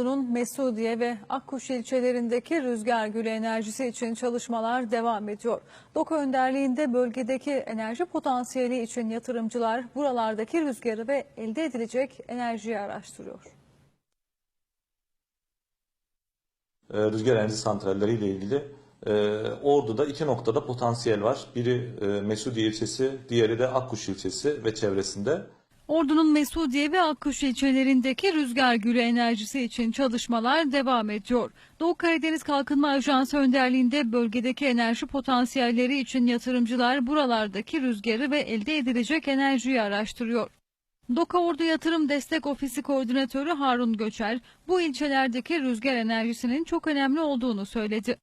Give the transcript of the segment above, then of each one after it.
Ordu'nun Mesudiye ve Akkuş ilçelerindeki rüzgar gülü enerjisi için çalışmalar devam ediyor. DOKA önderliğinde bölgedeki enerji potansiyeli için yatırımcılar buralardaki rüzgarı ve elde edilecek enerjiyi araştırıyor. e, rüzgar enerji santralleri ile ilgili e, Ordu'da iki noktada potansiyel var. Biri e, Mesudiye ilçesi, diğeri de Akkuş ilçesi ve çevresinde. Ordu'nun Mesudiye ve Akkuş ilçelerindeki rüzgar gülü enerjisi için çalışmalar devam ediyor. Doğu Karadeniz Kalkınma Ajansı önderliğinde bölgedeki enerji potansiyelleri için yatırımcılar buralardaki rüzgarı ve elde edilecek enerjiyi araştırıyor. Doka Ordu Yatırım Destek Ofisi Koordinatörü Harun Göçer, bu ilçelerdeki rüzgar enerjisinin çok önemli olduğunu söyledi.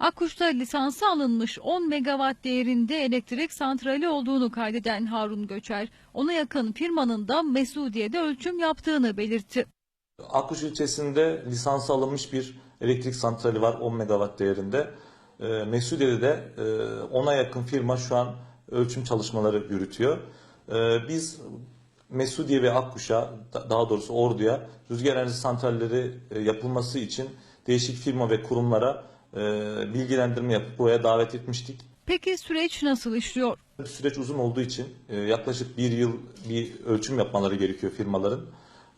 Akkuş'ta lisansı alınmış 10 megawatt değerinde elektrik santrali olduğunu kaydeden Harun Göçer, ona yakın firmanın da Mesudiye'de ölçüm yaptığını belirtti. Akkuş ilçesinde lisansı alınmış bir elektrik santrali var 10 megawatt değerinde. E, Mesudiye'de de e, 10'a yakın firma şu an ölçüm çalışmaları yürütüyor. E, biz Mesudiye ve Akkuş'a da- daha doğrusu Ordu'ya rüzgar enerji santralleri e, yapılması için değişik firma ve kurumlara e, bilgilendirme yapıp buraya davet etmiştik. Peki süreç nasıl işliyor? Süreç uzun olduğu için e, yaklaşık bir yıl bir ölçüm yapmaları gerekiyor firmaların.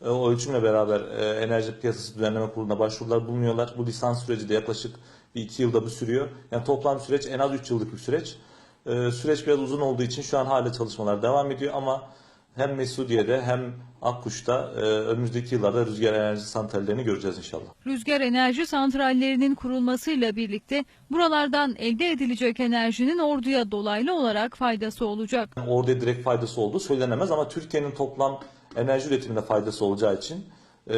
E, O ölçümle beraber e, Enerji Piyasası Düzenleme Kurulu'na başvurular bulunuyorlar. Bu lisans süreci de yaklaşık bir iki yılda bu sürüyor. Yani toplam süreç en az üç yıllık bir süreç. E, Süreç biraz uzun olduğu için şu an hala çalışmalar devam ediyor ama hem Mesudiye'de hem Akkuş'ta e, önümüzdeki yıllarda rüzgar enerji santrallerini göreceğiz inşallah. Rüzgar enerji santrallerinin kurulmasıyla birlikte buralardan elde edilecek enerjinin orduya dolaylı olarak faydası olacak. Orada direkt faydası olduğu söylenemez ama Türkiye'nin toplam enerji üretimine faydası olacağı için e,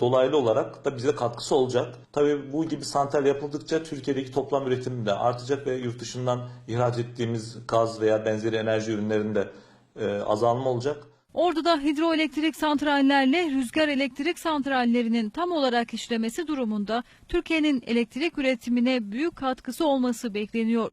dolaylı olarak da bize katkısı olacak. Tabii bu gibi santral yapıldıkça Türkiye'deki toplam üretim de artacak ve yurt dışından ihraç ettiğimiz gaz veya benzeri enerji ürünlerinde e, azalma olacak. Ordu'da hidroelektrik santrallerle rüzgar elektrik santrallerinin tam olarak işlemesi durumunda Türkiye'nin elektrik üretimine büyük katkısı olması bekleniyor.